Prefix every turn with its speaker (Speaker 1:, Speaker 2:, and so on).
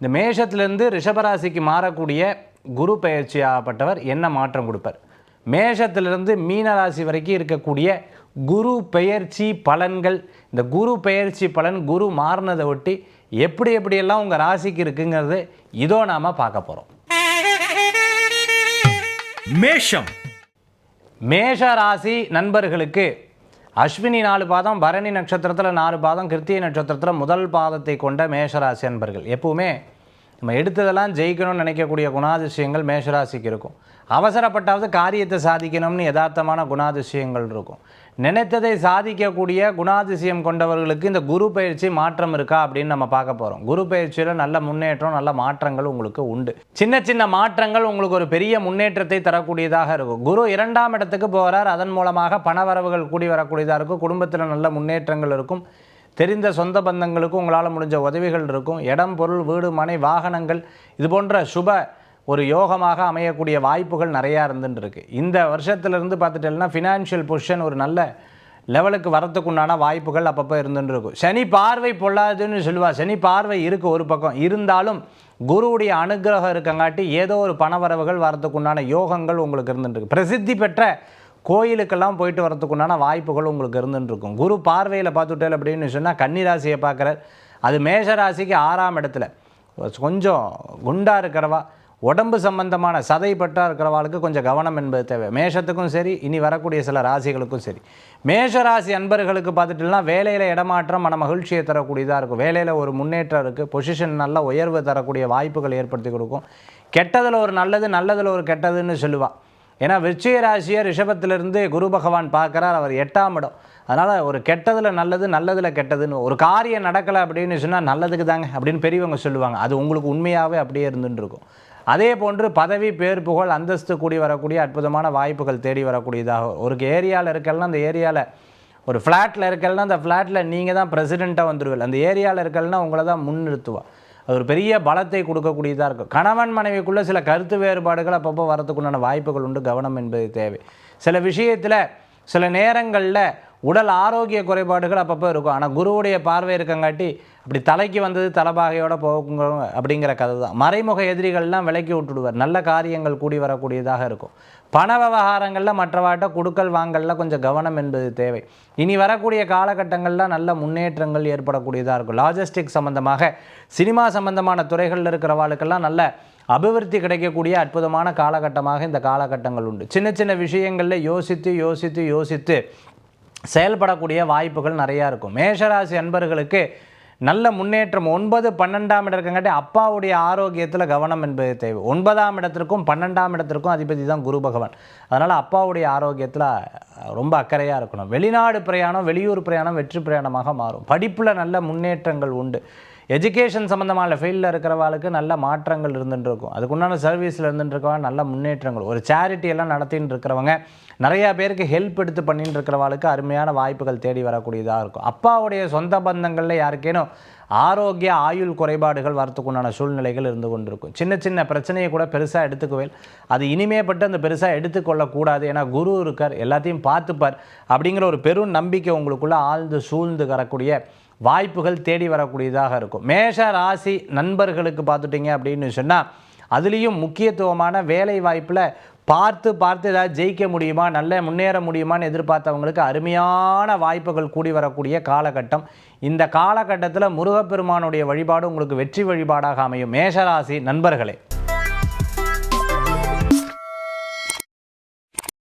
Speaker 1: இந்த மேஷத்திலிருந்து ரிஷபராசிக்கு மாறக்கூடிய குரு பெயர்ச்சி ஆகப்பட்டவர் என்ன மாற்றம் கொடுப்பார்? மேஷத்திலிருந்து மீன ராசி வரைக்கும் இருக்கக்கூடிய குரு பெயர்ச்சி பலன்கள் இந்த குரு பெயர்ச்சி பலன் குரு மாறினதை ஒட்டி எப்படி எப்படியெல்லாம் உங்கள் ராசிக்கு இருக்குங்கிறது இதோ நாம் பார்க்க போகிறோம்
Speaker 2: மேஷம்.
Speaker 1: மேஷ ராசி நண்பர்களுக்கு அஸ்வினி நாலு பாதம் பரணி நட்சத்திரத்தில் நாலு பாதம் கிருத்திய நட்சத்திரத்தில் முதல் பாதத்தை கொண்ட மேஷராசி நண்பர்கள் எப்பவுமே நம்ம எடுத்ததெல்லாம் ஜெயிக்கணும்னு நினைக்கக்கூடிய குணாதிசயங்கள் மேஷராசிக்கு இருக்கும். அவசரப்பட்டாவது காரியத்தை சாதிக்கணும்னு யதார்த்தமான குணாதிசயங்கள் இருக்கும். நினைத்ததை சாதிக்கக்கூடிய குணாதிசயம் கொண்டவர்களுக்கு இந்த குரு பயிற்சி மாற்றம் இருக்கா அப்படின்னு நம்ம பார்க்க போகிறோம் குரு பயிற்சியில் நல்ல முன்னேற்றம் நல்ல மாற்றங்கள் உங்களுக்கு உண்டு. சின்ன சின்ன மாற்றங்கள் உங்களுக்கு ஒரு பெரிய முன்னேற்றத்தை தரக்கூடியதாக இருக்கும். குரு இரண்டாம் இடத்துக்கு போகிறார் அதன் மூலமாக பணவரவுகள் கூடி வரக்கூடியதாக இருக்கும். குடும்பத்தில் நல்ல முன்னேற்றங்கள் இருக்கும். தெரிந்த சொந்த பந்தங்களுக்கும் உங்களால் முடிஞ்ச உதவிகள் இருக்கும். இடம் பொருள் வீடு மனை வாகனங்கள் இது போன்ற சுப ஒரு யோகமாக அமையக்கூடிய வாய்ப்புகள் நிறையா இருந்துட்டுருக்கு. இந்த வருஷத்துலேருந்து பார்த்துட்டேன்னா ஃபினான்ஷியல் பொசிஷன் ஒரு நல்ல லெவலுக்கு வரத்துக்கு உண்டான வாய்ப்புகள் அப்பப்போ இருந்துட்டு இருக்கும் சனி பார்வை பொல்லாதுன்னு சொல்லுவா. சனி பார்வை இருக்குது ஒரு பக்கம். இருந்தாலும் குருவுடைய அனுகிரகம் இருக்கங்காட்டி ஏதோ ஒரு பணவரவுகள் வரத்துக்கு உண்டான யோகங்கள் உங்களுக்கு இருந்துட்டு பிரசித்தி பெற்ற கோயிலுக்கெல்லாம் போயிட்டு வரத்துக்குண்டான வாய்ப்புகள் உங்களுக்கு இருந்துட்டு குரு பார்வையில் பார்த்துட்டேன் அப்படின்னு சொன்னால் கன்னிராசியை பார்க்குறார். அது மேஷ ராசிக்கு ஆறாம் இடத்துல. கொஞ்சம் குண்டாக இருக்கிறவா உடம்பு சம்பந்தமான சதை இருக்கிறவாளுக்கு கொஞ்சம் கவனம் என்பது தேவை. மேஷத்துக்கும் சரி இனி வரக்கூடிய சில ராசிகளுக்கும் சரி. மேஷ ராசி அன்பர்களுக்கு பார்த்துட்டுனா வேலையில் இடமாற்றம் மன மகிழ்ச்சியை தரக்கூடியதாக இருக்கும். வேலையில் ஒரு முன்னேற்றம் இருக்குது பொசிஷன் நல்ல உயர்வு தரக்கூடிய வாய்ப்புகள் ஏற்படுத்தி கொடுக்கும். கெட்டதில் ஒரு நல்லது நல்லதில் ஒரு கெட்டதுன்னு சொல்லுவாள் ஏன்னா விருச்சிக ராசியை ரிஷபத்திலிருந்து குரு பகவான் பார்க்குறார். அவர் எட்டாம் இடம். அதனால் ஒரு கெட்டதில் நல்லது நல்லதில் கெட்டதுன்னு ஒரு காரியம் நடக்கலை அப்படின்னு சொன்னால் நல்லதுக்கு தாங்க அப்படின்னு பெரியவங்க சொல்லுவாங்க. அது உங்களுக்கு உண்மையாகவே அப்படியே இருந்துட்டு இருக்கும். அதே போன்று பதவி பேர் புகழ் அந்தஸ்து கூடி வரக்கூடிய அற்புதமான வாய்ப்புகள் தேடி வரக்கூடியதாக ஒரு ஏரியாவில் இருக்கலன்னா அந்த ஏரியாவில் ஒரு ஃப்ளாட்டில் இருக்கலன்னா அந்த ஃப்ளாட்டில் நீங்கள் தான் பிரசிடெண்ட்டாக வந்துடுவீங்க அந்த ஏரியாவில் இருக்கலன்னா உங்களை தான் முன்னிறுத்துவா. அது ஒரு பெரிய பலத்தை கொடுக்கக்கூடியதாக இருக்கும். கணவன் மனைவிக்குள்ளே சில கருத்து வேறுபாடுகள் அப்பப்போ வரத்துக்குண்டான வாய்ப்புகள் உண்டு கவனம் என்பது தேவை. சில விஷயத்தில் சில நேரங்களில் உடல் ஆரோக்கிய குறைபாடுகள் அப்பப்போ இருக்கும். ஆனால் குருவுடைய பார்வை இருக்கங்காட்டி அப்படி தலைக்கு வந்தது தலைபாகையோட போகுங்க அப்படிங்கிற கதை தான். மறைமுக எதிரிகள்லாம் விலக்கி விட்டுடுவார். நல்ல காரியங்கள் கூடி வரக்கூடியதாக இருக்கும். பண விவகாரங்களில் மற்றவாட்ட கொடுக்கல் வாங்கலில் கொஞ்சம் கவனம் என்பது தேவை. இனி வரக்கூடிய காலகட்டங்களில் நல்ல முன்னேற்றங்கள் ஏற்படக்கூடியதாக இருக்கும். லாஜிஸ்டிக் சம்மந்தமாக சினிமா சம்பந்தமான துறைகளில் இருக்கிறவாளுக்கெல்லாம் நல்ல அபிவிருத்தி கிடைக்கக்கூடிய அற்புதமான காலகட்டமாக இந்த காலகட்டங்கள் உண்டு. சின்ன சின்ன விஷயங்களில் யோசித்து யோசித்து யோசித்து செயல்படக்கூடிய வாய்ப்புகள் நிறையா இருக்கும். மேஷராசி அன்பர்களுக்கு நல்ல முன்னேற்றம் ஒன்பது பன்னெண்டாம் இடம் இருக்கங்காட்டி அப்பாவுடைய ஆரோக்கியத்தில் கவனம் என்பது தேவை. ஒன்பதாம் இடத்திற்கும் பன்னெண்டாம் இடத்திற்கும் அதிபதி தான் குரு பகவான். அதனால் அப்பாவுடைய ஆரோக்கியத்தில் ரொம்ப அக்கறையாக இருக்கணும். வெளிநாடு பிரயாணம் வெளியூர் பிரயாணம் வெற்றி பிரயாணமாக மாறும். படிப்பில் நல்ல முன்னேற்றங்கள் உண்டு. எஜுகேஷன் சம்மந்தமான ஃபீல்டில் இருக்கிறவாளுக்கு நல்ல மாற்றங்கள் இருந்துட்டு இருக்கும் அதுக்குண்டான சர்வீஸில் இருந்துட்டு இருக்கவங்க நல்ல முன்னேற்றங்கள். ஒரு சேரிட்டி எல்லாம் நடத்தின்னு இருக்கிறவங்க நிறையா பேருக்கு ஹெல்ப் எடுத்து பண்ணிட்டு இருக்கிறவாளுக்கு அருமையான வாய்ப்புகள் தேடி வரக்கூடியதாக இருக்கும். அப்பாவுடைய சொந்த பந்தங்களில் யாருக்கேனும் ஆரோக்கிய ஆயுள் குறைபாடுகள் வரத்துக்குண்டான சூழ்நிலைகள் இருந்து கொண்டிருக்கும். சின்ன சின்ன பிரச்சனையை கூட பெருசாக எடுத்துக்குவேன் அது இனிமேப்பட்டு அந்த பெருசாக எடுத்துக்கொள்ளக்கூடாது. ஏன்னா குரு இருக்கார் எல்லாத்தையும் பார்த்துப்பார் அப்படிங்கிற ஒரு பெரும் நம்பிக்கை உங்களுக்குள்ளே ஆழ்ந்து சூழ்ந்து வரக்கூடிய வாய்ப்புகள் தேடி வரக்கூடியதாக இருக்கும். மேஷ ராசி நண்பர்களுக்கு பார்த்துட்டிங்க அப்படின்னு சொன்னால் அதுலேயும் முக்கியத்துவமான வேலை வாய்ப்பில் பார்த்து பார்த்து ஏதாவது ஜெயிக்க முடியுமா நல்ல முன்னேற முடியுமான்னு எதிர்பார்த்தவங்களுக்கு அருமையான வாய்ப்புகள் கூடி வரக்கூடிய காலகட்டம். இந்த காலகட்டத்தில் முருகப்பெருமானுடைய வழிபாடு உங்களுக்கு வெற்றி வழிபாடாக அமையும். மேஷராசி நண்பர்களே.